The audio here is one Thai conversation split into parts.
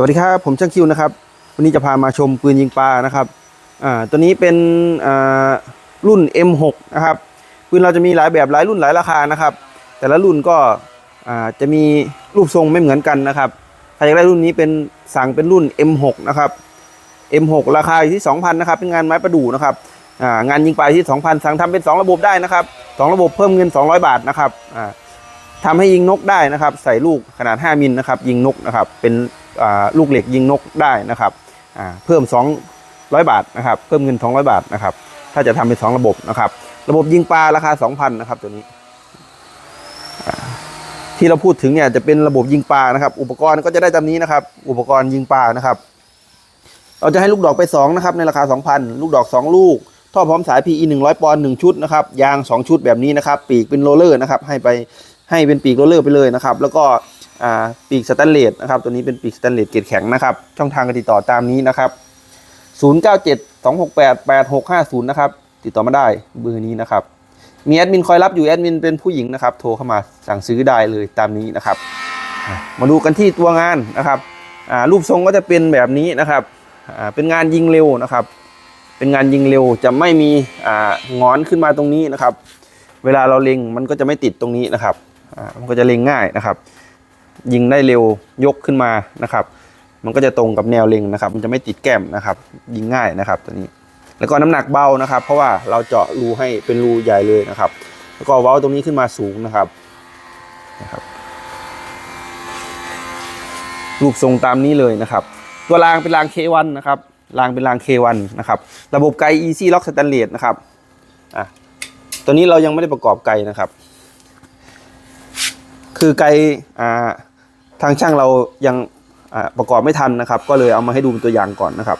สวัสดีครับ ผมช่างคิวนะครับ วันนี้จะพามาชมปืนยิงปลานะครับอ่าตัวนี้เป็นอ่ารุ่น M6 นะครับ ปืนเราจะมีหลายแบบหลายรุ่นหลายราคานะครับ แต่ละรุ่นก็อ่าจะมีรูปทรงไม่เหมือนกันนะครับใครอยากได้รุ่นนี้เป็นสั่งเป็นรุ่น M6 นะครับ M6 ราคาอยู่ที่ 2,000นะครับเป็นงานไม้ประดู่นะครับอ่างานยิงปลาที่ 2,000 สั่งทำเป็น 2 ระบบได้นะครับสองระบบเพิ่มเงิน 200 บาทนะครับอ่าทำให้ยิงนกได้นะครับ ใส่ลูกขนาด 5มิลนะครับยิงนกนะครับเป็น ลูกเหล็กยิงนกได้นะครับเพิ่ม 200 บาทนะครับเพิ่มเงิน 200 บาทนะครับถ้าจะทำเป็น 2 ระบบนะครับ ระบบยิงปลาราคา 2,000นะครับตัวนี้ ที่เราพูดถึงเนี่ยจะเป็นระบบยิงปลานะครับ อุปกรณ์ก็จะได้ตามนี้นะครับ อุปกรณ์ยิงปลานะครับ เราจะให้ลูกดอกไป2นะครับในราคา 2,000 ลูกดอก 2 ลูกท่อพร้อมสาย PE 100 ปอนด์1ชุดนะครับยาง 2 ชุดแบบนี้นะครับ ปีกเป็นโรลเลอร์นะครับ ให้ไปให้เป็นปีกโรลเลอร์ไปเลยนะครับ แล้วก็ ปีกสแตนเลสนะครับตัวนี้เป็นปีกสแตนเลสเกรดแข็งนะครับ ช่องทางการติดต่อตามนี้นะครับ 097 268 8650 นะครับ ติดต่อมาได้เบอร์นี้นะครับ มีแอดมินคอยรับอยู่แอดมินเป็นผู้หญิงนะครับ โทรเข้ามาสั่งซื้อได้เลยตามนี้นะครับ มาดูกันที่ตัวงานนะครับรูปทรงก็จะเป็นแบบนี้นะครับ เป็นงานยิงเร็วนะครับ เป็นงานยิงเร็วจะไม่มีงอนขึ้นมาตรงนี้นะครับ เวลาเราเล็งมันก็จะไม่ติดตรงนี้นะครับมันก็จะเล็งง่ายนะครับ ยิงได้เร็วยกขึ้นมานะครับ มันก็จะตรงกับแนวเล็งนะครับ มันจะไม่ติดแก้มนะครับ ยิงง่ายนะครับตัวนี้ แล้วก็น้ำหนักเบานะครับ เพราะว่าเราเจาะรูให้เป็นรูใหญ่เลยนะครับ แล้วก็เว้าตรงนี้ขึ้นมาสูงนะครับนะครับรูปทรงตามนี้เลยนะครับ ตัวรางเป็นราง K1 นะครับรางเป็นราง K1 นะครับ ระบบไก Easy Lock Stainless นะครับอะตัวนี้เรายังไม่ได้ประกอบไกนะครับ คือไกอ่า ทางช่างเรายังประกอบไม่ทันนะครับ ก็เลยเอามาให้ดูเป็นตัวอย่างก่อนนะครับ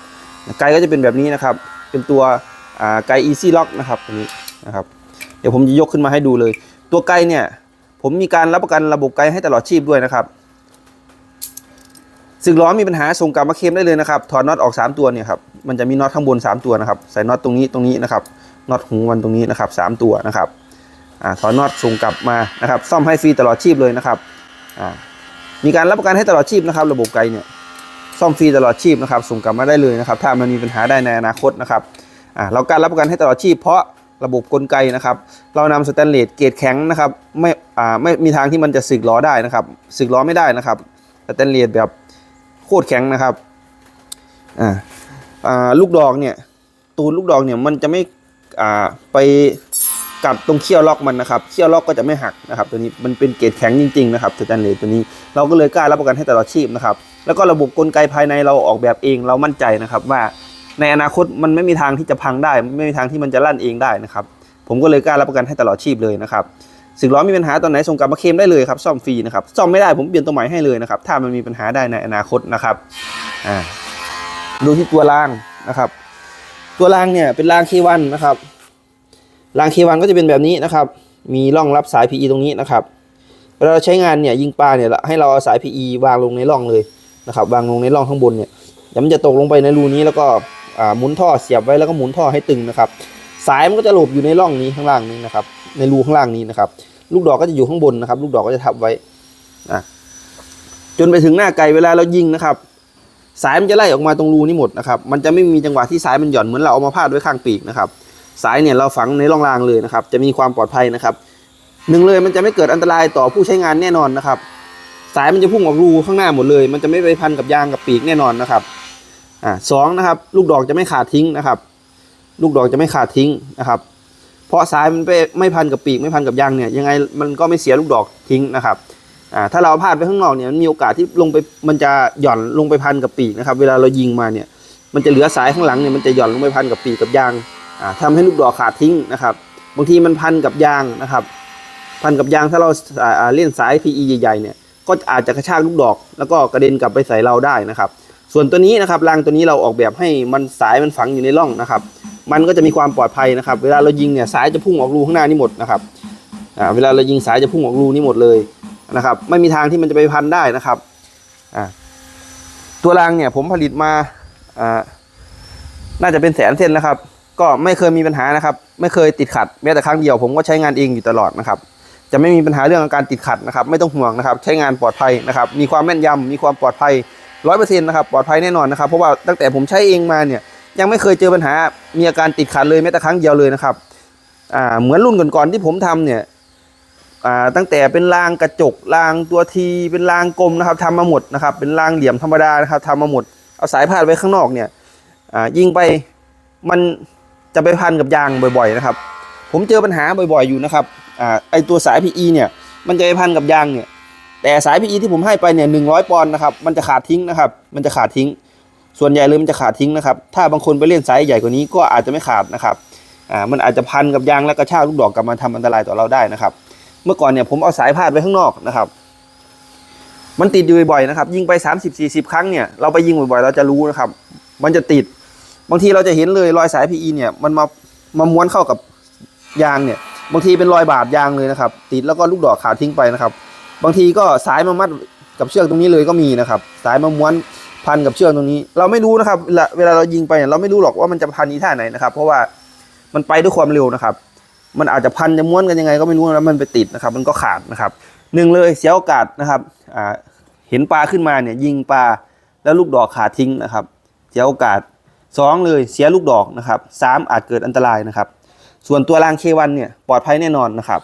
ไกก็จะเป็นแบบนี้นะครับ เป็นตัวอ่าไก Easy Lock นะครับตัวนี้นะครับ เดี๋ยวผมจะยกขึ้นมาให้ดูเลย ตัวไกเนี่ย ผมมีการรับประกันระบบไกให้ตลอดชีพด้วยนะครับสึกล้อมีปัญหาส่งกลับมาเคลมได้เลยนะครับถอดน็อตออก 3 ตัวเนี่ยครับมันจะมีน็อตข้างบน 3 ตัวนะครับใส่น็อตตรงนี้ตรงนี้นะครับน็อตหูมันตรงนี้นะครับสามตัวนะครับอถอดน็อตส่งกลับมานะครับ ซ่อมให้ฟรีตลอดชีพเลยนะครับอ่า มีการรับประกันให้ตลอดชีพนะครับ ระบบไกเนี่ยซ่อมฟรีตลอดชีพนะครับส่งกลับมาได้เลยนะครับ ถ้ามันมีปัญหาได้ในอนาคตนะครับอ่าเราการรับประกันให้ตลอดชีพ เพราะระบบกลไกนะครับ เรานำสแตนเลสเกรดแข็งนะครับไม่อ่าไม่มีทางที่มันจะสึกล้อได้นะครับสึกล้อไม่ได้นะครับสแตนเลสแบบโคตรแข็งนะครับอ่าอ่าลูกดอกเนี่ยตูนลูกดอกเนี่ยมันจะไม่อ่าไป กัดตรงเขี้ยวล็อกมันนะครับเขี้ยวล็อกก็จะไม่หักนะครับตัวนี้มันเป็นเกรดแข็งจริงๆนะครับสแตนเลสตัวนี้เราก็เลยกล้ารับประกันให้ตลอดชีพนะครับแล้วก็ระบบกลไกภายในเราออกแบบเองเรามั่นใจนะครับว่าในอนาคตมันไม่มีทางที่จะพังได้ ไม่มีทางที่มันจะลั่นเองได้นะครับผมก็เลยกล้ารับประกันให้ตลอดชีพเลยนะครับสึกล้อมีปัญหาตอนไหนส่งกลับมาเคลมได้เลยครับซ่อมฟรีนะครับซ่อมไม่ได้ผมเปลี่ยนตัวใหม่ให้เลยนะครับถ้ามันมีปัญหาได้ในอนาคตนะครับอ่าดูที่ตัวรางนะครับ ตัวรางเนี่ยเป็นราง K1 นะครับ ราง K1 ก็จะเป็นแบบนี้นะครับ มีร่องรับสาย PE ตรงนี้นะครับเวลาเราใช้งานเนี่ยยิงปลาเนี่ยให้เราเอาสาย PE วางลงในร่องเลยนะครับ วางลงในร่องข้างบนเนี่ยเดี๋ยวมันจะตกลงไปในรูนี้แล้วก็หมุนท่อเสียบไว้แล้วก็หมุนท่อให้ตึงนะครับ สายมันก็จะหลบอยู่ในร่องนี้ข้างล่างนี้นะครับ ในรูข้างล่างนี้นะครับ ลูกดอกก็จะอยู่ข้างบนนะครับ ลูกดอกก็จะทับไว้นะจนไปถึงหน้าไก่เวลาเรายิงนะครับ สายมันจะไล่ออกมาตรงรูนี้หมดนะครับ มันจะไม่มีจังหวะที่สายมันหย่อนเหมือนเราเอามาพาดไว้ข้างปีกนะครับ สายเนี่ยเราฝังในร่องรางเลยนะครับ จะมีความปลอดภัยนะครับหนึ่งเลยมันจะไม่เกิดอันตรายต่อผู้ใช้งานแน่นอนนะครับ สายมันจะพุ่งออกรูข้างหน้าหมดเลย มันจะไม่ไปพันกับยางกับปีกแน่นอนนะครับอ่าสองนะครับ ลูกดอกจะไม่ขาดทิ้งนะครับ ลูกดอกจะไม่ขาดทิ้งนะครับ เพราะสายมันไปไม่พันกับปีกไม่พันกับยางเนี่ยยังไงมันก็ไม่เสียลูกดอกทิ้งนะครับอ่าถ้าเราพลาดไปข้างนอกเนี่ยมันมีโอกาสที่ลงไปมันจะหย่อนลงไปพันกับปีกนะครับ เวลาเรายิงมาเนี่ย มันจะเหลือสายข้างหลังเนี่ยมันจะหย่อนลงไปพันกับปีกกับยาง อ่าทำให้ลูกดอกขาดทิ้งนะครับ บางทีมันพันกับยางนะครับ พันกับยางถ้าเราเล่นสาย PE ใหญ่ๆเนี่ยก็อาจจะกระชากลูกดอก แล้วก็กระเด็นกลับไปใส่เราได้นะครับ ส่วนตัวนี้นะครับรางตัวนี้เราออกแบบให้มันสายมันฝังอยู่ในร่องนะครับ มันก็จะมีความปลอดภัยนะครับ เวลาเรายิงเนี่ยสายจะพุ่งออกรูข้างหน้านี่หมดนะครับเวลาเรายิงสายจะพุ่งออกรูนี่หมดเลยนะครับ ไม่มีทางที่มันจะไปพันได้นะครับตัวรางเนี่ยผมผลิตมาอ่าน่าจะเป็นแสนเส้นแล้วครับ ก็ไม่เคยมีปัญหานะครับ ไม่เคยติดขัดแม้แต่ครั้งเดียวผมก็ใช้งานเองอยู่ตลอดนะครับจะไม่มีปัญหาเรื่องการติดขัดนะครับ ไม่ต้องห่วงนะครับ ใช้งานปลอดภัยนะครับ มีความแม่นยำมีความปลอดภัยร้อยเปอร์เซ็นต์นะครับ ปลอดภัยแน่นอนนะครับ เพราะว่าตั้งแต่ผมใช้เองมาเนี่ย ยังไม่เคยเจอปัญหา มีอาการติดขัดเลยแม้แต่ครั้งเดียวเลยนะครับ อ่า เหมือนรุ่นก่อนๆที่ผมทำเนี่ย อ่า ตั้งแต่เป็นรางกระจก รางตัวที เป็นรางกลมนะครับทำมาหมดนะครับ เป็นรางเหลี่ยมธรรมดานะครับทำมาหมด เอาสายพาดไว้ข้างนอกเนี่ย อ่า ยิงไป มัน จะไปพันกับยางบ่อยๆนะครับ ผมเจอปัญหาบ่อยๆอยู่นะครับอ่าไอตัวสาย PE เนี่ยมันจะไปพันกับยางเนี่ยแต่สาย PE ที่ผมให้ไปเนี่ยหนึ่งร้อยปอนด์นะครับมันจะขาดทิ้งนะครับ มันจะขาดทิ้ง ส่วนใหญ่เลยมันจะขาดทิ้งนะครับ ถ้าบางคนไปเล่นสายใหญ่กว่านี้ก็อาจจะไม่ขาดนะครับอ่ามันอาจจะพันกับยางแล้วกระชากลูกดอกกลับมาทำอันตรายต่อเราได้นะครับ เมื่อก่อนเนี่ยผมเอาสายพาดไว้ข้างนอกนะครับ มันติดอยู่บ่อยๆนะครับ ยิงไป 30-40 ครั้งเนี่ยเราไปยิงบ่อยๆ เราจะรู้นะครับ มันจะติด บางทีเราจะเห็นเลยรอยสาย PE เนี่ยมันมามาม้วนเข้ากับยางเนี่ย บางทีเป็นรอยบาดยางเลยนะครับ ติดแล้วก็ลูกดอกขาดทิ้งไปนะครับ บางทีก็สายมามัดกับเชือกตรงนี้เลยก็มีนะครับ สายมาม้วนพันกับเชือกตรงนี้ เราไม่รู้นะครับเวลาเรายิงไปเนี่ยเราไม่รู้หรอกว่ามันจะพันนี้ท่าไหนนะครับ เพราะว่ามันไปด้วยความเร็วนะครับ มันอาจจะพันจะม้วนกันยังไงก็ไม่รู้แล้วมันไปติดนะครับ มันก็ขาดนะครับหนึ่งเลยเสียโอกาสนะครับเห็นปลาขึ้นมาเนี่ยยิงปลาแล้วลูกดอกขาดทิ้งนะครับ เสียโอกาส สองเลยเสียลูกดอกนะครับสามอาจเกิดอันตรายนะครับ ส่วนตัวรางเควันเนี่ยปลอดภัยแน่นอนนะครับ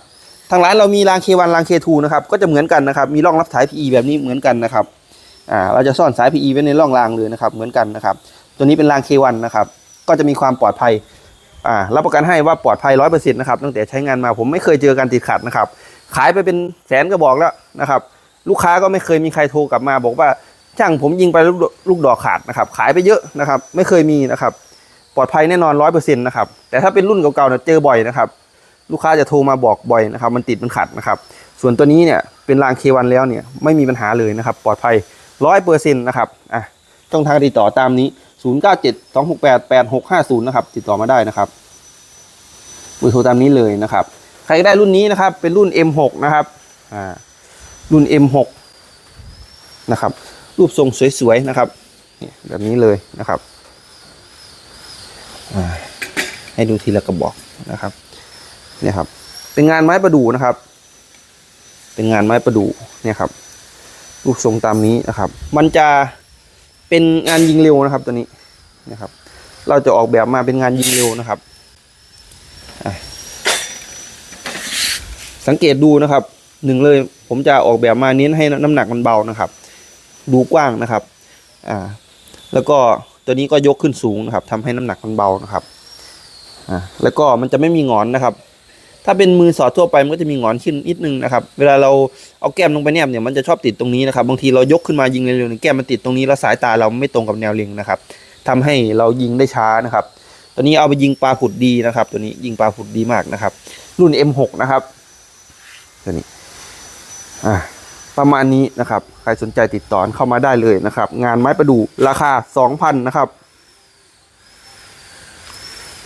ทางร้านเรามีราง K1 ราง K2 นะครับก็จะเหมือนกันนะครับมีร่องรับสาย PE แบบนี้เหมือนกันนะครับอ่าเราจะซ่อนสาย PE ไว้ในร่องรางเลยนะครับเหมือนกันนะครับ ตัวนี้เป็นราง K1 นนะครับก็จะมีความปลอดภัยอ่ารับประกันให้ว่าปลอดภัย100%นะครับตั้งแต่ใช้งานมาผมไม่เคยเจอการติดขัดนะครับขายไปเป็นแสนกระบอกแล้วนะครับลูกค้าก็ไม่เคยมีใครโทรกลับมาบอกว่า ช่างผมยิงไปลูกดอกขาดนะครับ ขายไปเยอะนะครับ ไม่เคยมีนะครับ ปลอดภัยแน่นอน100%นะครับ แต่ถ้าเป็นรุ่นเก่าๆเนี่ยเจอบ่อยนะครับ ลูกค้าจะโทรมาบอกบ่อยนะครับ มันติดมันขัดนะครับ ส่วนตัวนี้เนี่ยเป็นราง K1 แล้วเนี่ยไม่มีปัญหาเลยนะครับ ปลอดภัยร้อยเปอร์เซ็นต์นะครับอะช่องทางติดต่อตามนี้ 0 9 7 2 6 8 8 6 5 0 นะครับ ติดต่อมาได้นะครับเบอร์โทรตามนี้เลยนะครับ ใครได้รุ่นนี้นะครับ เป็นรุ่น M6 นะครับอ่ารุ่น M6 นะครับ รูปทรงสวยๆนะครับเนี่ยแบบนี้เลยนะครับให้ดูทีละกระบอกนะครับเนี่ยครับ เป็นงานไม้ประดู่นะครับ เป็นงานไม้ประดู่เนี่ยครับ รูปทรงตามนี้นะครับ มันจะเป็นงานยิงเร็วนะครับตัวนี้นะครับ เราจะออกแบบมาเป็นงานยิงเร็วนะครับสังเกตดูนะครับหนึ่งเลยผมจะออกแบบมาเน้นให้น้ำหนักมันเบานะครับ ดูกว้างนะครับอ่าแล้วก็ตัวนี้ก็ยกขึ้นสูงนะครับทำให้น้ำหนักมันเบานะครับอ่าแล้วก็มันจะไม่มีงอนนะครับ ถ้าเป็นมือสอดทั่วไปมันก็จะมีงอนขึ้นนิดนึงนะครับ เวลาเราเอาแก้มลงไปแนบเนี่ยมันจะชอบติดตรงนี้นะครับ บางทีเรายกขึ้นมายิงเร็วๆเนี่ยแก้มมันติดตรงนี้แล้วสายตาเราไม่ตรงกับแนวเล็งนะครับทำให้เรายิงได้ช้านะครับตัวนี้เอาไปยิงปลาผุดดีนะครับ ตัวนี้ยิงปลาผุดดีมากนะครับ รุ่น M6 นะครับตัวนี้อ่า ประมาณนี้นะครับ ใครสนใจติดต่อเข้ามาได้เลยนะครับ งานไม้ประดู่ราคา 2,000 นะครับ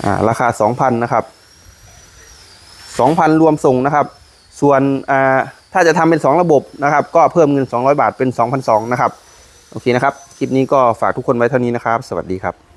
อ่าราคา 2,000 นะครับ 2,000 รวมส่งนะครับ ส่วนอ่าถ้าจะทำเป็น 2 ระบบนะครับ ก็เพิ่มเงิน 200 บาทเป็น 2,200 นะครับ โอเคนะครับ คลิปนี้ก็ฝากทุกคนไว้เท่านี้นะครับ สวัสดีครับ